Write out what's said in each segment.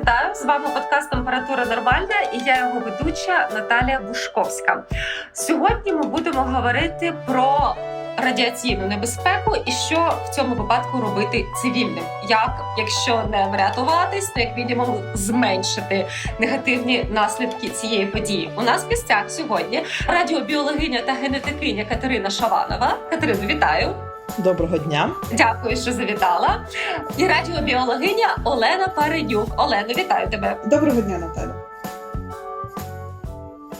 вітаю! З вами подкаст Температура Нормальна і я його ведуча Наталія Бушковська. Сьогодні ми будемо говорити про радіаційну небезпеку і що в цьому випадку робити цивільним. Як, якщо не врятуватись, то як мінімум зменшити негативні наслідки цієї події. У нас в гостях сьогодні радіобіологиня та генетикиня Катерина Шаванова. Катерину, вітаю! Доброго дня. Дякую, що завітала. І радіобіологиня Олена Паренюк. Олено, вітаю тебе. Доброго дня, Наталя.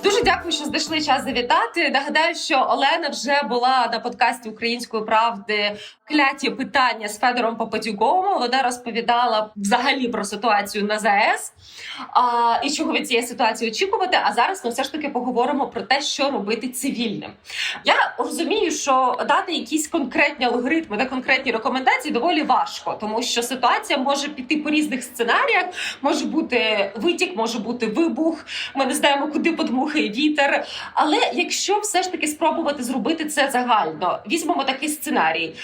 Дуже дякую, що знайшли час завітати. Нагадаю, що Олена вже була на подкасті Української правди кляті питання з Федором Попадюковим. Вона розповідала взагалі про ситуацію на ЗАЕС а, і чого від цієї ситуації очікувати. А зараз ми все ж таки поговоримо про те, що робити цивільним. Я розумію, що дати якісь конкретні алгоритми та конкретні рекомендації доволі важко, тому що ситуація може піти по різних сценаріях. Може бути витік, може бути вибух. Ми не знаємо, куди подмухає вітер. Але якщо все ж таки спробувати зробити це загально, візьмемо такий сценарій.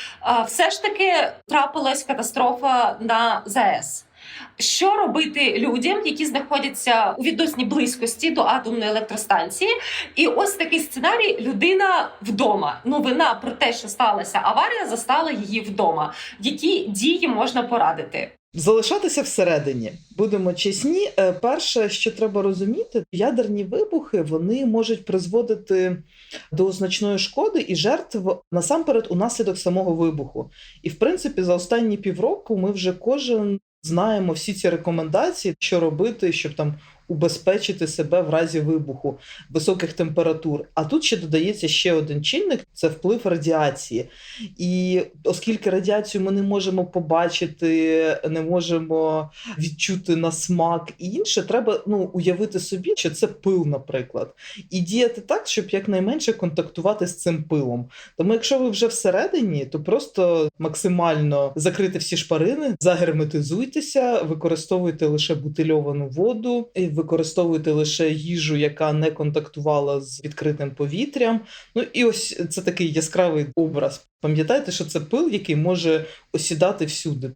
Все ж таки трапилась катастрофа на ЗАЕС. Що робити людям, які знаходяться у відносній близькості до атомної електростанції? І ось такий сценарій: людина вдома. Новина про те, що сталася аварія, застала її вдома. Які дії можна порадити? Залишатися всередині. Будемо чесні. Е, Перше, що треба розуміти, ядерні вибухи вони можуть призводити до значної шкоди і жертв насамперед унаслідок самого вибуху. І в принципі, за останні півроку ми вже кожен знаємо всі ці рекомендації, що робити, щоб там убезпечити себе в разі вибуху високих температур. А тут ще додається ще один чинник це вплив радіації. І оскільки радіацію ми не можемо побачити, не можемо відчути на смак і інше, треба ну, уявити собі, що це пил, наприклад, і діяти так, щоб якнайменше контактувати з цим пилом. Тому, якщо ви вже всередині, то просто максимально закрити всі шпарини, загерметизуйтеся, використовуйте лише бутильовану воду, використовуйте лише їжу, яка не контактувала з відкритим повітрям. Ну і ось це такий яскравий образ. Пам'ятайте, що це пил, який може осідати всюди.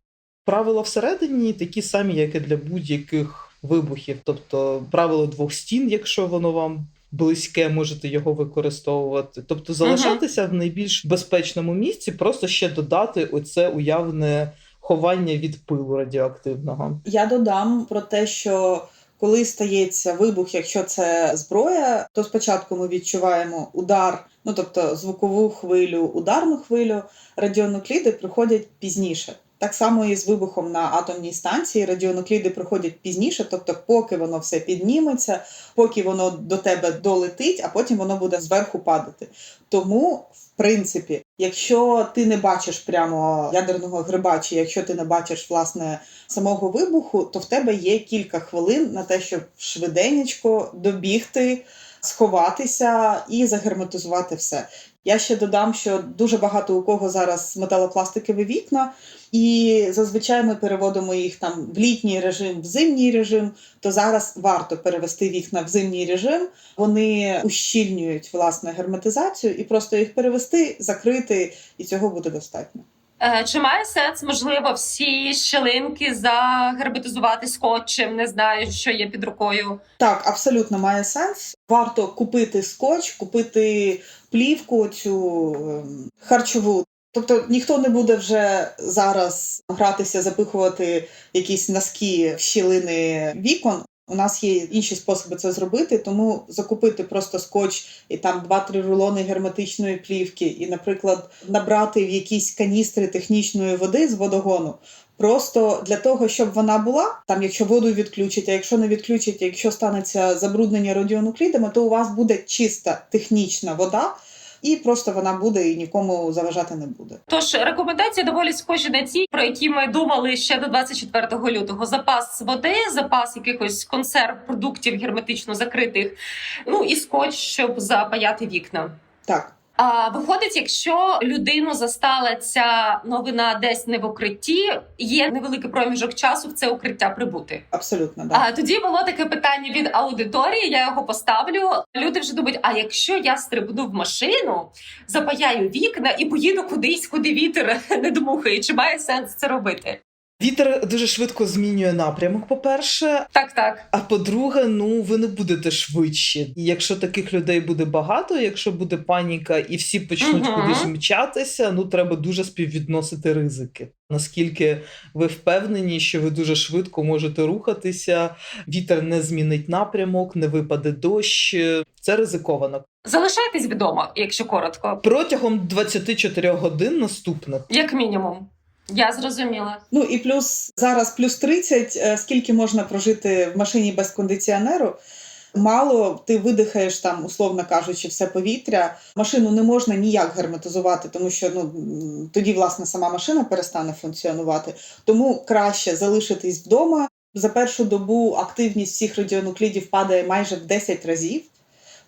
Правила всередині такі самі, як і для будь-яких вибухів, тобто правило двох стін, якщо воно вам. Близьке можете його використовувати, тобто залишатися в найбільш безпечному місці, просто ще додати оце уявне ховання від пилу радіоактивного. Я додам про те, що коли стається вибух, якщо це зброя, то спочатку ми відчуваємо удар, ну тобто звукову хвилю, ударну хвилю, радіонукліди приходять пізніше. Так само і з вибухом на атомній станції радіонукліди приходять пізніше, тобто, поки воно все підніметься, поки воно до тебе долетить, а потім воно буде зверху падати. Тому, в принципі, якщо ти не бачиш прямо ядерного гриба, чи якщо ти не бачиш власне самого вибуху, то в тебе є кілька хвилин на те, щоб швиденечко добігти, сховатися і загерметизувати все. Я ще додам, що дуже багато у кого зараз металопластикові вікна, і зазвичай ми переводимо їх там в літній режим, в зимній режим. То зараз варто перевести вікна в зимній режим. Вони ущільнюють власне герметизацію, і просто їх перевести, закрити, і цього буде достатньо. Е, Чи має сенс, можливо, всі щелинки загерметизувати скотчем? Не знаю, що є під рукою. Так, абсолютно має сенс. Варто купити скотч, купити плівку цю ем, харчову. Тобто ніхто не буде вже зараз гратися, запихувати якісь носки в щілини вікон. У нас є інші способи це зробити, тому закупити просто скотч і там 2-3 рулони герметичної плівки, і, наприклад, набрати в якісь каністри технічної води з водогону. Просто для того, щоб вона була, там, якщо воду відключать, а якщо не відключать, якщо станеться забруднення радіонуклідами, то у вас буде чиста технічна вода, і просто вона буде і нікому заважати не буде. Тож рекомендації доволі схожі на ті, про які ми думали ще до 24 лютого. Запас води, запас якихось консерв, продуктів герметично закритих, ну і скотч, щоб запаяти вікна. Так. А виходить, якщо людину застала ця новина десь не в укритті, є невеликий проміжок часу в це укриття прибути. Абсолютно, да. А тоді було таке питання від аудиторії. Я його поставлю. Люди вже думають: а якщо я стрибну в машину, запаяю вікна і поїду кудись, куди вітер не дмухає, чи має сенс це робити? Вітер дуже швидко змінює напрямок, по-перше. Так, так. А по-друге, ну ви не будете швидші. І якщо таких людей буде багато, якщо буде паніка і всі почнуть Мгм. кудись мчатися, ну треба дуже співвідносити ризики. Наскільки ви впевнені, що ви дуже швидко можете рухатися, вітер не змінить напрямок, не випаде дощ. Це ризиковано. Залишайтесь вдома, якщо коротко, Протягом 24 годин наступних. як мінімум. Я зрозуміла. Ну і плюс зараз плюс 30, е, скільки можна прожити в машині без кондиціонеру. Мало ти видихаєш там, условно кажучи, все повітря. Машину не можна ніяк герметизувати, тому що ну тоді власне сама машина перестане функціонувати. Тому краще залишитись вдома. За першу добу активність всіх радіонуклідів падає майже в 10 разів.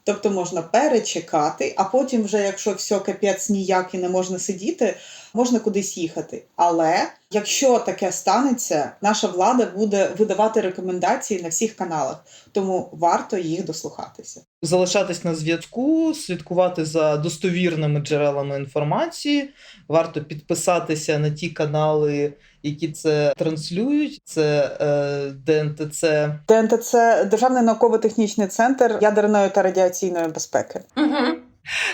Тобто можна перечекати, а потім, вже якщо все капець ніяк і не можна сидіти, можна кудись їхати. Але якщо таке станеться, наша влада буде видавати рекомендації на всіх каналах, тому варто їх дослухатися. залишатись на зв'язку, слідкувати за достовірними джерелами інформації. Варто підписатися на ті канали, які це транслюють. Це е, ДНТЦ. ДНТЦ Державний науково-технічний центр ядерної та радіаційної безпеки. Угу.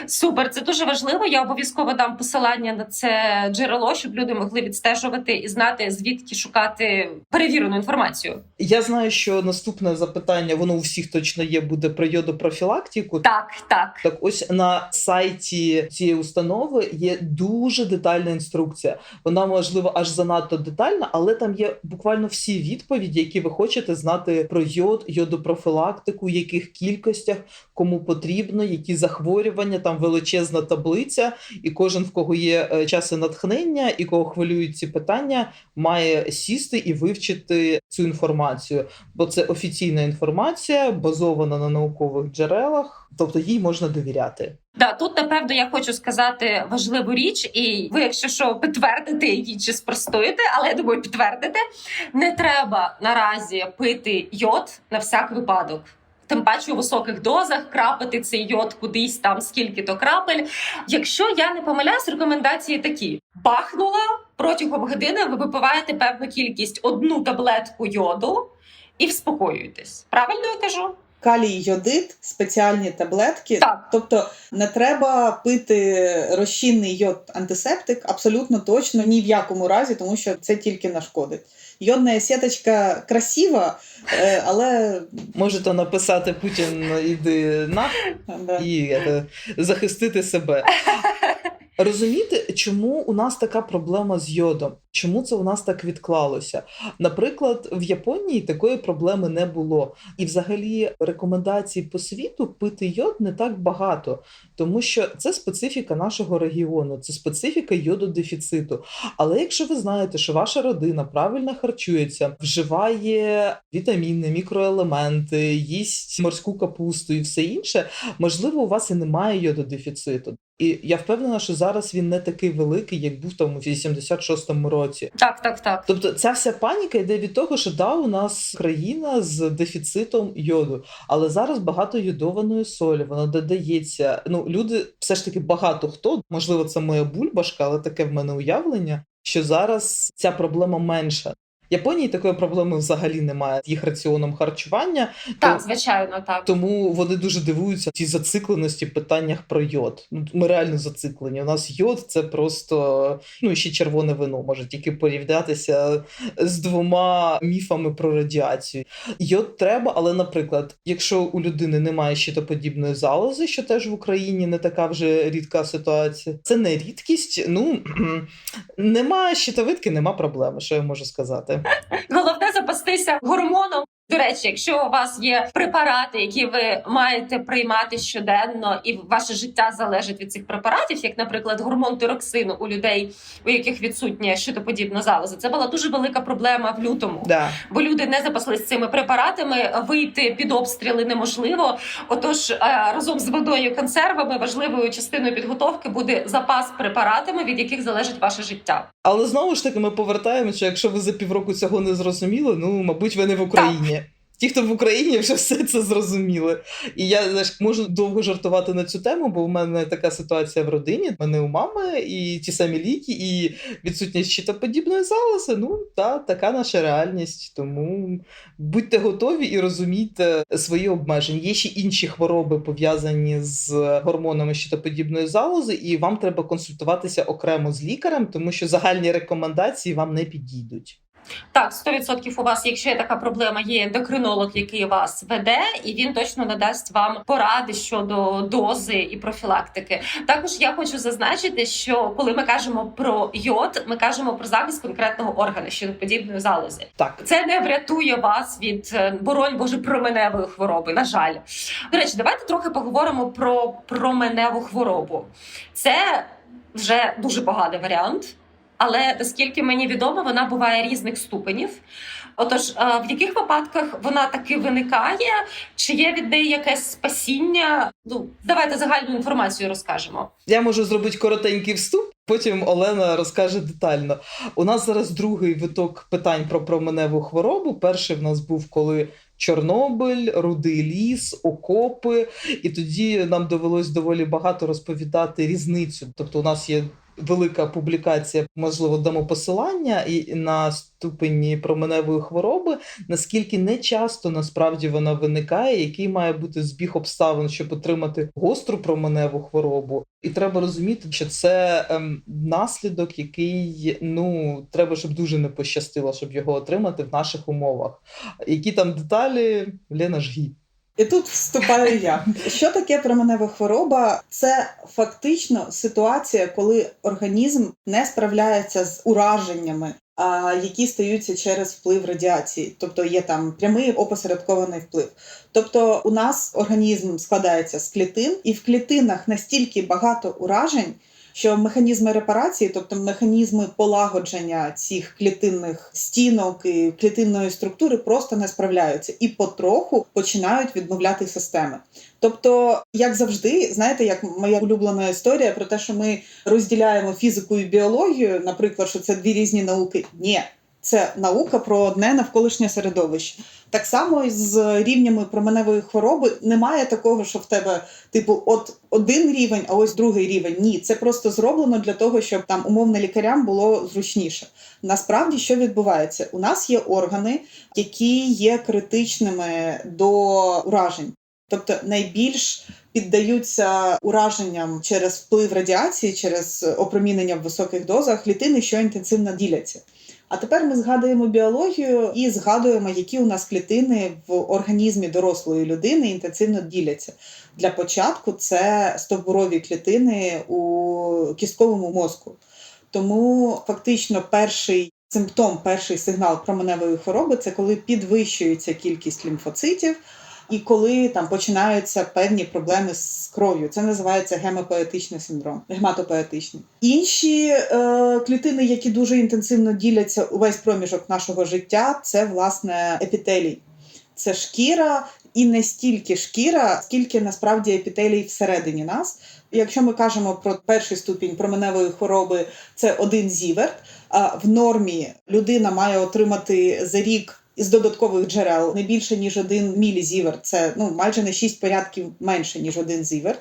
Супер, це дуже важливо. Я обов'язково дам посилання на це джерело, щоб люди могли відстежувати і знати звідки шукати перевірену інформацію. Я знаю, що наступне запитання, воно у всіх точно є, буде про йодопрофілактику. Так, так. Так, ось на сайті цієї установи є дуже детальна інструкція. Вона можливо аж занадто детальна, але там є буквально всі відповіді, які ви хочете знати про йод, йодопрофілактику, в яких кількостях, кому потрібно, які захворювання. Там величезна таблиця, і кожен, в кого є е, час і натхнення, і кого хвилюють ці питання, має сісти і вивчити цю інформацію. Бо це офіційна інформація, базована на наукових джерелах, тобто їй можна довіряти. Да, тут напевно я хочу сказати важливу річ, і ви, якщо що, підтвердите її чи спростуєте, але я думаю, підтвердите. Не треба наразі пити йод на всяк випадок. Тим паче у високих дозах крапити цей йод кудись там, скільки то крапель. Якщо я не помиляюсь, рекомендації такі: бахнула протягом години. Ви випиваєте певну кількість одну таблетку йоду і вспокоюєтесь. Правильно я кажу? Калій йодит, спеціальні таблетки. Так. Тобто не треба пити розчинний йод антисептик абсолютно точно ні в якому разі, тому що це тільки нашкодить. Йодна сіточка красива, е, але Можете написати Путін іди на і е, захистити себе. Розумієте, чому у нас така проблема з йодом? Чому це у нас так відклалося? Наприклад, в Японії такої проблеми не було. І взагалі рекомендацій по світу пити йод не так багато, тому що це специфіка нашого регіону, це специфіка йододефіциту. Але якщо ви знаєте, що ваша родина правильно харчується, вживає вітаміни, мікроелементи, їсть морську капусту і все інше, можливо, у вас і немає йододефіциту. І я впевнена, що зараз він не такий великий, як був там у 86-му році. Так, так, так. Тобто, ця вся паніка йде від того, що да, у нас країна з дефіцитом йоду, але зараз багато йодованої солі, воно додається. Ну, люди все ж таки багато хто, можливо, це моя бульбашка, але таке в мене уявлення, що зараз ця проблема менша. Японії такої проблеми взагалі немає з їх раціоном харчування. Так, То- звичайно, так. тому вони дуже дивуються цій зацикленості в питаннях про йод. Ну, ми реально зациклені. У нас йод це просто ну і ще червоне вино може тільки порівнятися з двома міфами про радіацію. Йод треба, але, наприклад, якщо у людини немає щитоподібної залози, що теж в Україні не така вже рідка ситуація, це не рідкість. Ну немає щитовидки, нема проблеми. Що я можу сказати? Головне запастися гормоном. До речі, якщо у вас є препарати, які ви маєте приймати щоденно, і ваше життя залежить від цих препаратів, як, наприклад, гормон тироксину у людей, у яких відсутня щитоподібна залоза, це була дуже велика проблема в лютому. Да. Бо люди не запаслись цими препаратами, вийти під обстріли неможливо. Отож, е, разом з водою, консервами важливою частиною підготовки буде запас препаратами, від яких залежить ваше життя. Але знову ж таки, ми повертаємося, якщо ви за півроку цього не зрозуміли, ну мабуть, ви не в Україні. Ті, хто в Україні вже все це зрозуміли. І я знаєш, можу довго жартувати на цю тему, бо в мене така ситуація в родині. У мене у мами і ті самі ліки, і відсутність щитоподібної залози. Ну та така наша реальність. Тому будьте готові і розумійте свої обмеження. Є ще інші хвороби пов'язані з гормонами щитоподібної залози, і вам треба консультуватися окремо з лікарем, тому що загальні рекомендації вам не підійдуть. Так, 100% у вас, якщо є така проблема, є ендокринолог, який вас веде, і він точно надасть вам поради щодо дози і профілактики. Також я хочу зазначити, що коли ми кажемо про йод, ми кажемо про захист конкретного органу щитоподібної залози. Так, Це не врятує вас від е, боронь боже променевої хвороби. На жаль, до речі, давайте трохи поговоримо про променеву хворобу. Це вже дуже поганий варіант. Але наскільки мені відомо, вона буває різних ступенів. Отож, е, в яких випадках вона таки виникає? Чи є від неї якесь спасіння? Ну давайте загальну інформацію розкажемо. Я можу зробити коротенький вступ. Потім Олена розкаже детально. У нас зараз другий виток питань про променеву хворобу. Перший в нас був коли Чорнобиль, рудий ліс, окопи. І тоді нам довелось доволі багато розповідати різницю. Тобто, у нас є велика публікація, можливо, дамо посилання і на ступені променевої хвороби, наскільки не часто насправді вона виникає, який має бути збіг обставин, щоб отримати гостру променеву хворобу. І треба розуміти, що це ем, наслідок, який ну треба, щоб дуже не пощастило, щоб його отримати в наших умовах. Які там деталі, Лена жгі. І тут вступаю я. Що таке променева хвороба? Це фактично ситуація, коли організм не справляється з ураженнями, які стаються через вплив радіації, тобто є там прямий опосередкований вплив. Тобто, у нас організм складається з клітин, і в клітинах настільки багато уражень. Що механізми репарації, тобто механізми полагодження цих клітинних стінок і клітинної структури, просто не справляються і потроху починають відмовляти системи. Тобто, як завжди, знаєте, як моя улюблена історія про те, що ми розділяємо фізику і біологію, наприклад, що це дві різні науки. Ні, це наука про одне навколишнє середовище. Так само і з рівнями променевої хвороби немає такого, що в тебе, типу, от один рівень, а ось другий рівень. Ні, це просто зроблено для того, щоб там умовно лікарям було зручніше. Насправді, що відбувається? У нас є органи, які є критичними до уражень. Тобто найбільш піддаються ураженням через вплив радіації, через опромінення в високих дозах клітини, що інтенсивно діляться. А тепер ми згадуємо біологію і згадуємо, які у нас клітини в організмі дорослої людини інтенсивно діляться. Для початку це стовбурові клітини у кістковому мозку. Тому фактично перший симптом, перший сигнал променевої хвороби це коли підвищується кількість лімфоцитів. І коли там починаються певні проблеми з кров'ю, це називається гемопоетичний синдром, гематопоетичний. Інші е, клітини, які дуже інтенсивно діляться увесь проміжок нашого життя, це власне епітелій. Це шкіра, і не стільки шкіра, скільки насправді епітелій всередині нас. Якщо ми кажемо про перший ступінь променевої хвороби, це один зіверт. А в нормі людина має отримати за рік із додаткових джерел не більше ніж один мілізіверт. Це ну майже на 6 порядків менше ніж один зіверт.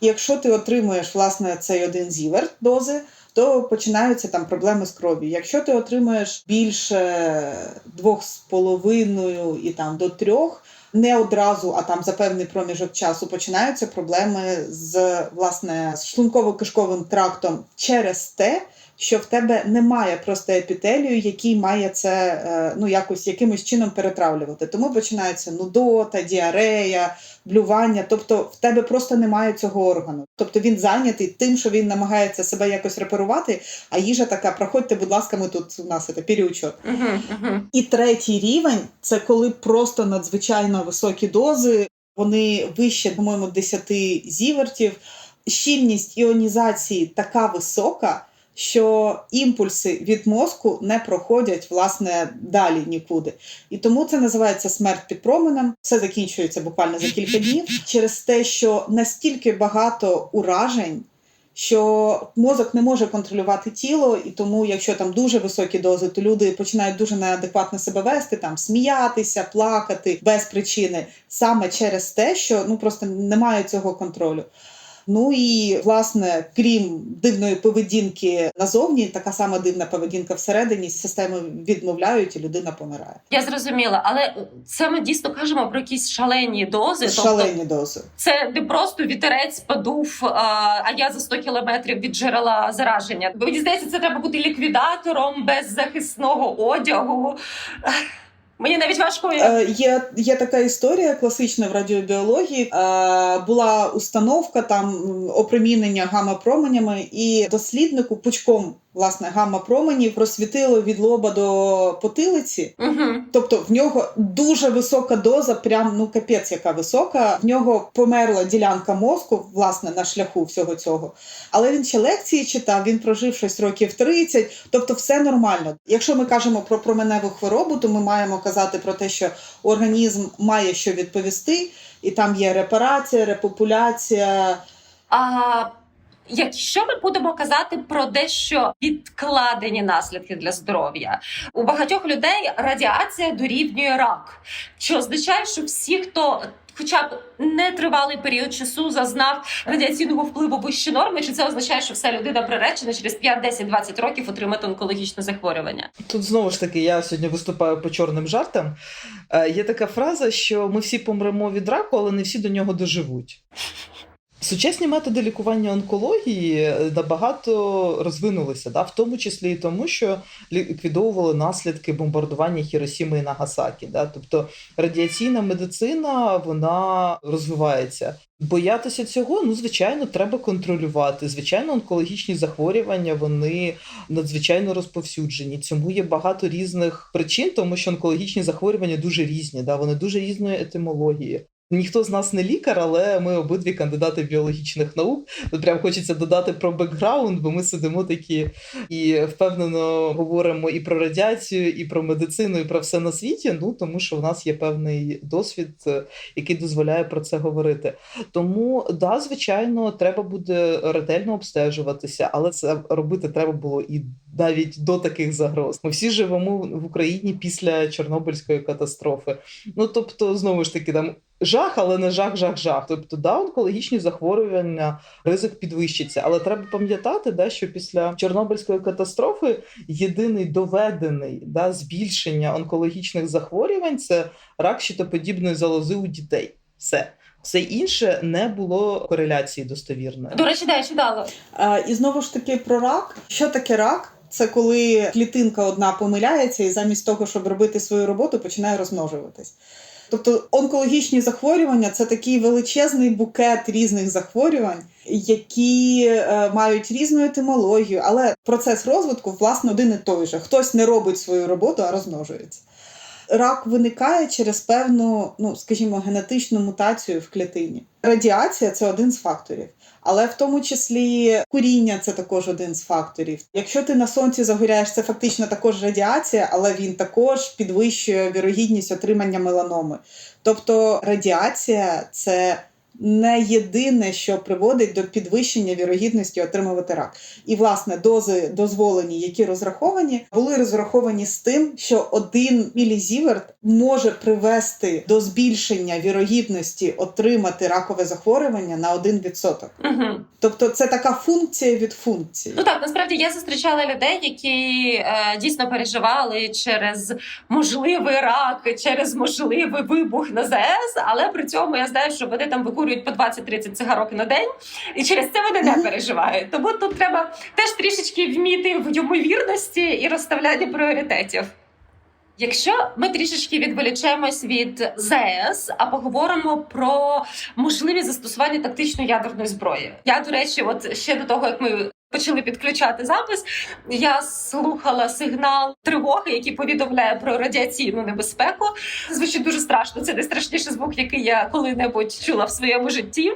Якщо ти отримуєш власне цей один зіверт дози, то починаються там проблеми з кров'ю. Якщо ти отримуєш більше двох з половиною і там до трьох. Не одразу, а там за певний проміжок часу починаються проблеми з власне з шлунково-кишковим трактом через те, що в тебе немає просто епітелію, який має це е, ну якось якимось чином перетравлювати. Тому починається нудота, діарея, блювання. Тобто в тебе просто немає цього органу. Тобто він зайнятий тим, що він намагається себе якось реперувати. А їжа така: проходьте, будь ласка, ми тут у нас це переучот. Угу, угу. І третій рівень це коли просто надзвичайно високі дози. Вони вище, по-моєму, 10 зівертів. Щільність іонізації така висока, що імпульси від мозку не проходять власне далі нікуди. І тому це називається смерть під променем. Все закінчується буквально за кілька днів через те, що настільки багато уражень. що мозок не може контролювати тіло, і тому, якщо там дуже високі дози, то люди починають дуже неадекватно себе вести, там сміятися, плакати без причини, саме через те, що ну просто немає цього контролю. Ну і власне, крім дивної поведінки назовні, така сама дивна поведінка всередині системи відмовляють, і людина помирає. Я зрозуміла, але це ми дійсно кажемо про якісь шалені дози. Тобто Шалені дози. це не просто вітерець подув, а, а я за 100 кілометрів від джерела зараження. Мені здається, це треба бути ліквідатором без захисного одягу. Мені навіть важко Е, є, є така історія класична в радіобіології. Е, була установка там опромінення гамма-променями, і досліднику пучком власне гамма-променів просвітило від лоба до потилиці. Угу. Тобто в нього дуже висока доза, прям ну капець, яка висока. В нього померла ділянка мозку, власне, на шляху всього цього. Але він ще лекції читав, він прожив щось років 30, тобто все нормально. Якщо ми кажемо про променеву хворобу, то ми маємо казати про те, що організм має що відповісти, і там є репарація, репопуляція. А якщо ми будемо казати про дещо відкладені наслідки для здоров'я, у багатьох людей радіація дорівнює рак, що означає, що всі, хто Хоча б нетривалий період часу зазнав радіаційного впливу вище норми, чи це означає, що вся людина приречена через 5, 10, 20 років отримати онкологічне захворювання? Тут знову ж таки, я сьогодні виступаю по чорним жартам. Е, Є така фраза, що ми всі помремо від раку, але не всі до нього доживуть. Сучасні методи лікування онкології е, набагато розвинулися, да? в тому числі і тому, що ліквідовували наслідки бомбардування Хіросіми і Нагасакі. Да? Тобто радіаційна медицина вона розвивається. Боятися цього, ну звичайно, треба контролювати. Звичайно, онкологічні захворювання вони надзвичайно розповсюджені. Цьому є багато різних причин, тому що онкологічні захворювання дуже різні, да? вони дуже різної етимології. Ніхто з нас не лікар, але ми обидві кандидати біологічних наук. Тут прям хочеться додати про бекграунд, бо ми сидимо такі і впевнено говоримо і про радіацію, і про медицину, і про все на світі. Ну тому що в нас є певний досвід, е, який дозволяє про це говорити. Тому да, звичайно, треба буде ретельно обстежуватися, але це робити треба було і навіть до таких загроз. Ми всі живемо в Україні після Чорнобильської катастрофи. Ну тобто, знову ж таки, там жах, але не жах, жах, жах. Тобто, да, онкологічні захворювання, ризик підвищиться. Але треба пам'ятати, да, що після Чорнобильської катастрофи єдиний доведений да, збільшення онкологічних захворювань це рак щитоподібної залози у дітей. Все. Все інше не було кореляції достовірної. До речі, да, я читала. І знову ж таки про рак. Що таке рак? Це коли клітинка одна помиляється і замість того, щоб робити свою роботу, починає розмножуватись. Тобто онкологічні захворювання це такий величезний букет різних захворювань, які е, мають різну етимологію, але процес розвитку власне один і той же. Хтось не робить свою роботу, а розмножується. Рак виникає через певну, ну скажімо, генетичну мутацію в клітині. Радіація це один з факторів. Але в тому числі куріння це також один з факторів. Якщо ти на сонці загоряєш, це фактично також радіація, але він також підвищує вірогідність отримання меланоми. Тобто радіація це не єдине, що приводить до підвищення вірогідності отримувати рак. І власне дози дозволені, які розраховані, були розраховані з тим, що один мілізіверт може привести до збільшення вірогідності отримати ракове захворювання на 1%. Угу. Тобто це така функція від функції. Ну так, насправді я зустрічала людей, які е, дійсно переживали через можливий рак, через можливий вибух на ЗС, але при цьому я знаю, що вони там викурюють по 20-30 цигарок на день, і через це вони не переживають. Тому тут треба теж трішечки вміти в ймовірності і розставляння пріоритетів. Якщо ми трішечки відволічемось від ЗС, а поговоримо про можливі застосування тактичної ядерної зброї. Я, до речі, от ще до того, як ми почали підключати запис, я слухала сигнал тривоги, який повідомляє про радіаційну небезпеку. Звучить дуже страшно. Це найстрашніший звук, який я коли-небудь чула в своєму житті.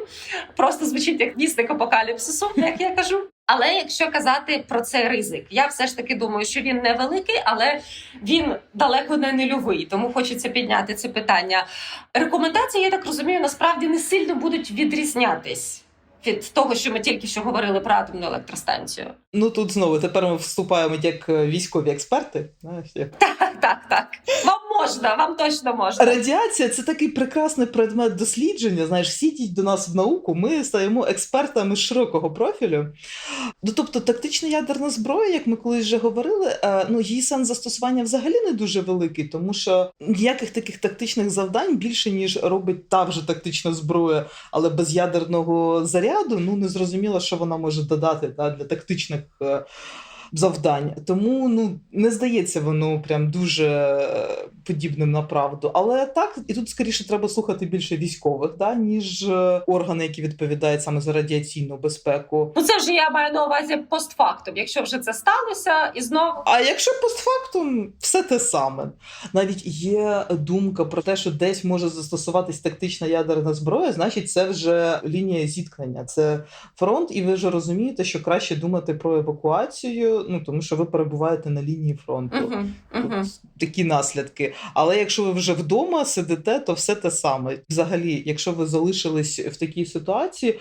Просто звучить як вісник апокаліпсису, як я кажу. Але якщо казати про цей ризик, я все ж таки думаю, що він невеликий, але він далеко не нульовий. Тому хочеться підняти це питання. Рекомендації, я так розумію, насправді не сильно будуть відрізнятись. Від того, що ми тільки що говорили про атомну електростанцію. Ну тут знову тепер ми вступаємо як е, військові експерти. Знаєш, як Так, так, так. Можна, вам точно можна. Радіація це такий прекрасний предмет дослідження. Знаєш, всі йдіть до нас в науку, ми стаємо експертами широкого профілю. Ну, тобто, тактична ядерна зброя, як ми колись вже говорили, е, ну її сенс застосування взагалі не дуже великий, тому що ніяких таких тактичних завдань більше ніж робить та вже тактична зброя, але без ядерного заряду, ну не зрозуміло, що вона може додати та, для тактичних. Завдань, тому ну не здається воно прям дуже е, подібним на правду. Але так, і тут скоріше треба слухати більше військових, да, ніж е, органи, які відповідають саме за радіаційну безпеку. Ну це вже я маю на увазі постфактум. Якщо вже це сталося, і знову А якщо постфактум, все те саме. Навіть є думка про те, що десь може застосуватись тактична ядерна зброя, значить, це вже лінія зіткнення, це фронт, і ви вже розумієте, що краще думати про евакуацію, ну тому що ви перебуваєте на лінії фронту. угу, угу. Тут такі наслідки. Але якщо ви вже вдома сидите, то все те саме. Взагалі, якщо ви залишились в такій ситуації,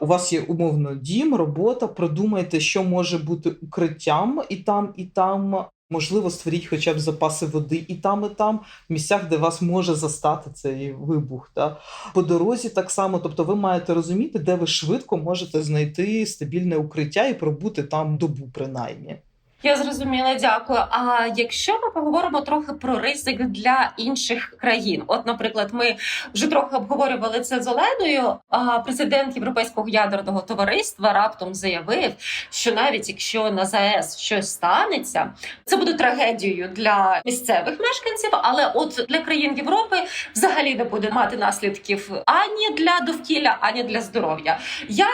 у вас є умовно дім, робота, продумайте, що може бути укриттям і там, і там. Можливо, створіть хоча б запаси води і там, і там, в місцях, де вас може застати цей вибух. Та? По дорозі так само, тобто ви маєте розуміти, де ви швидко можете знайти стабільне укриття і пробути там добу, принаймні. Я зрозуміла, дякую. А якщо ми поговоримо трохи про ризик для інших країн, от, наприклад, ми вже трохи обговорювали це з Оленою. А президент Європейського ядерного товариства раптом заявив, що навіть якщо на ЗАЕС щось станеться, це буде трагедією для місцевих мешканців, але от для країн Європи взагалі не буде мати наслідків ані для довкілля, ані для здоров'я. Я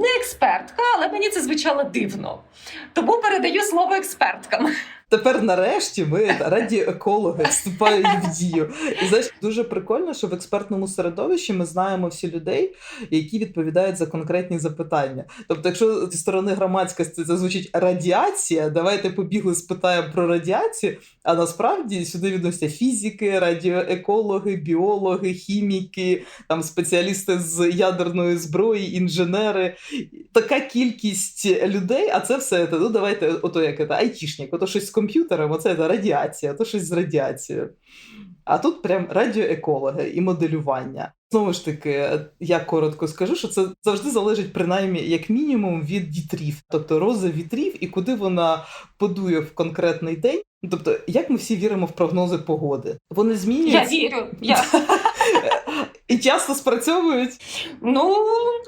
не експертка, але мені це звучало дивно. Тому передаю слово експерткам. Тепер нарешті ми радіоекологи вступають в дію. І знаєш, дуже прикольно, що в експертному середовищі ми знаємо всі людей, які відповідають за конкретні запитання. Тобто, якщо зі сторони громадськості це звучить радіація, давайте побігли, спитаємо про радіацію. А насправді сюди відносяться фізики, радіоекологи, біологи, хіміки, там спеціалісти з ядерної зброї, інженери. Така кількість людей, а це все ну давайте, ото як це, айтішник, ото щось комп'ютером, це радіація, то щось з радіацією. А тут прям радіоекологи і моделювання. Знову ж таки, я коротко скажу, що це завжди залежить принаймні як мінімум від вітрів, тобто роза вітрів і куди вона подує в конкретний день. Тобто, як ми всі віримо в прогнози погоди, вони змінюються. Я вірю. Я і часто спрацьовують ну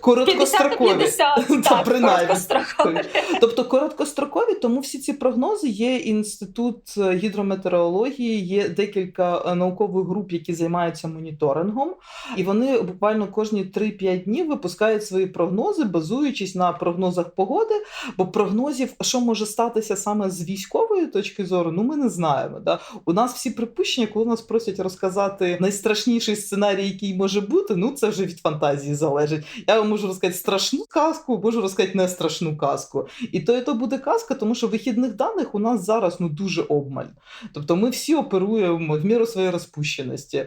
короткострокові. 50, Та, так, принаймні. короткострокові. Тобто короткострокові, тому всі ці прогнози є інститут е, гідрометеорології, є декілька е, наукових груп, які займаються моніторингом, і вони буквально кожні 3-5 днів випускають свої прогнози, базуючись на прогнозах погоди. Бо прогнозів, що може статися саме з військової точки зору, ну ми не знаємо. Да? У нас всі припущення, коли нас просять розказати найстрашніший сценарій, який може бути, ну це вже від фантазії залежить. Я вам можу розказати страшну казку, можу розказати не страшну казку. І то, і то буде казка, тому що вихідних даних у нас зараз ну дуже обмаль. Тобто ми всі оперуємо в міру своєї розпущеності.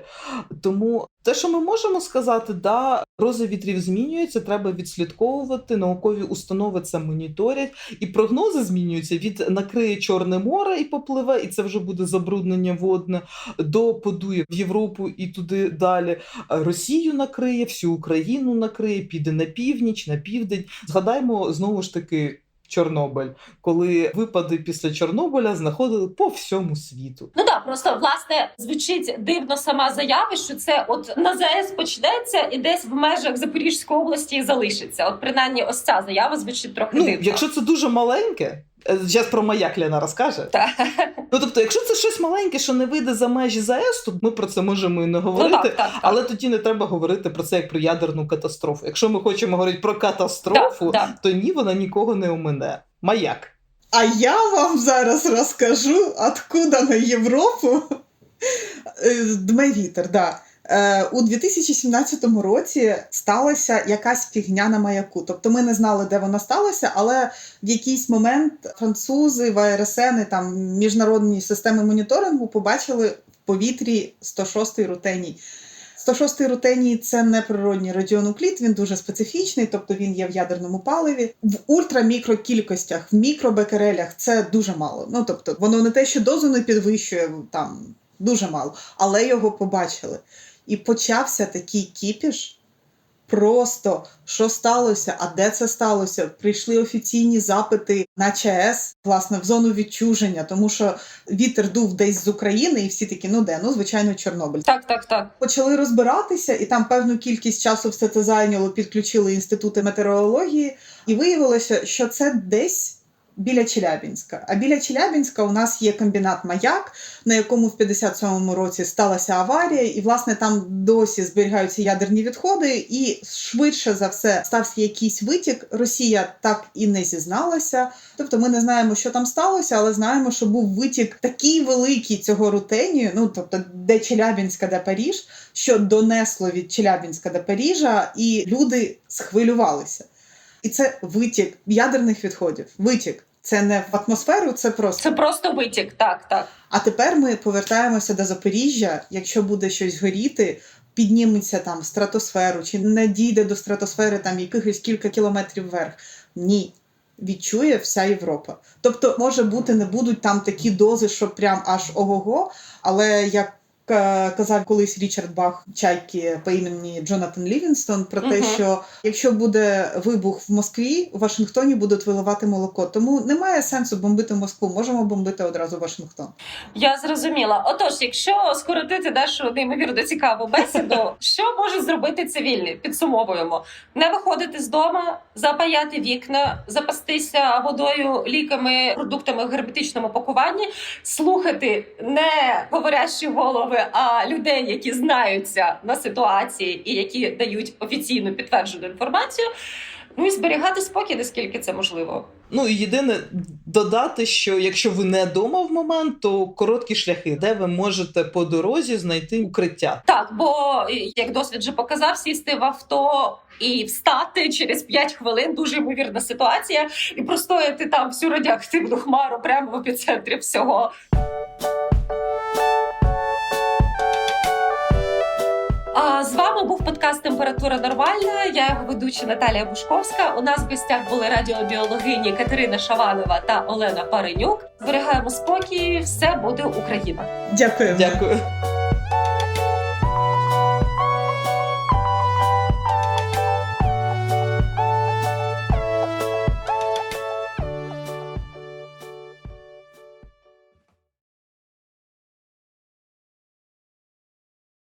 Тому те, що ми можемо сказати, да, рози вітрів змінюються, треба відслідковувати. Наукові установи це моніторять, і прогнози змінюються від накриє Чорне море і попливе, і це вже буде забруднення водне, до подує в Європу і туди далі. Росію накриє, всю Україну накриє, піде на північ, на південь. Згадаймо знову ж таки. Чорнобиль, коли випади після Чорнобиля знаходили по всьому світу. Ну да, просто власне звучить дивно сама заява, що це от на ЗАЕС почнеться і десь в межах Запорізької області і залишиться. От принаймні, ось ця заява звучить трохи Ну, дивно. якщо це дуже маленьке, зараз про маяк Лена розкаже. Так. Ну тобто, якщо це щось маленьке, що не вийде за межі ЗАЕС, то ми про це можемо і не Ну, говорити. так, так, так. Але тоді не треба говорити про це як про ядерну катастрофу. Якщо ми хочемо говорити про катастрофу, Так, так. то ні, вона нікого не омине. Маяк. А я вам зараз розкажу, откуда на Європу е, дме вітер. Да. Е, У 2017 році сталася якась фігня на маяку. Тобто ми не знали, де вона сталася, але в якийсь момент французи, ВРСН, там міжнародні системи моніторингу побачили в повітрі 106-й рутеній. 106 рутеній це не природній радіонуклід, він дуже специфічний, тобто він є в ядерному паливі. В ультрамікрокількостях, в мікробекерелях це дуже мало. Ну тобто, воно не те, що дозу не підвищує там дуже мало, але його побачили. І почався такий кіпіш. Просто що сталося, а де це сталося? Прийшли офіційні запити на ЧАЕС, власне, в зону відчуження, тому що вітер дув десь з України, і всі такі, ну де? Ну, звичайно, Чорнобиль. Так, так, так. Почали розбиратися, і там певну кількість часу все це зайняло, підключили інститути метеорології, і виявилося, що це десь. Біля Челябінська. А біля Челябінська у нас є комбінат Маяк, на якому в 57-му році сталася аварія, і власне там досі зберігаються ядерні відходи. І швидше за все стався якийсь витік. Росія так і не зізналася. Тобто, ми не знаємо, що там сталося, але знаємо, що був витік такий великий цього рутенію. Ну тобто, де Челябінська, де Паріж, що донесло від Челябінська до Паріжа, і люди схвилювалися. І це витік ядерних відходів. Витік. Це не в атмосферу, це просто. Це просто витік. Так, так. А тепер ми повертаємося до Запоріжжя. Якщо буде щось горіти, підніметься там в стратосферу, чи не дійде до стратосфери там якихось кілька кілометрів вверх. Ні. Відчує вся Європа. Тобто, може бути, не будуть там такі дози, що прям аж ого-го, але як казав колись Річард Бах чайки по імені Джонатан Лівінстон про те, Мгм. що якщо буде вибух в Москві, у Вашингтоні будуть виливати молоко. Тому немає сенсу бомбити Москву. Можемо бомбити одразу Вашингтон. Я зрозуміла. Отож, якщо скоротити нашу неймовірно цікаву бесіду, що може зробити цивільний? Підсумовуємо: не виходити з дому, запаяти вікна, запастися водою, ліками, продуктами в герметичному пакуванні, слухати не говорящі голови, а людей, які знаються на ситуації і які дають офіційну підтверджену інформацію. Ну і зберігати спокій, наскільки це можливо. Ну і єдине додати, що якщо ви не вдома в момент, то короткі шляхи, де ви можете по дорозі знайти укриття. Так, бо як досвід вже показав, сісти в авто і встати через 5 хвилин дуже ймовірна ситуація, і простояти там всю радіоактивну хмару прямо в епіцентрі всього. З вами був подкаст Температура нормальна. Я його ведуча Наталія Бушковська. У нас в гостях були радіобіологині Катерина Шаванова та Олена Паренюк. Зберігаємо спокій, все буде Україна. Дякую. Дякую.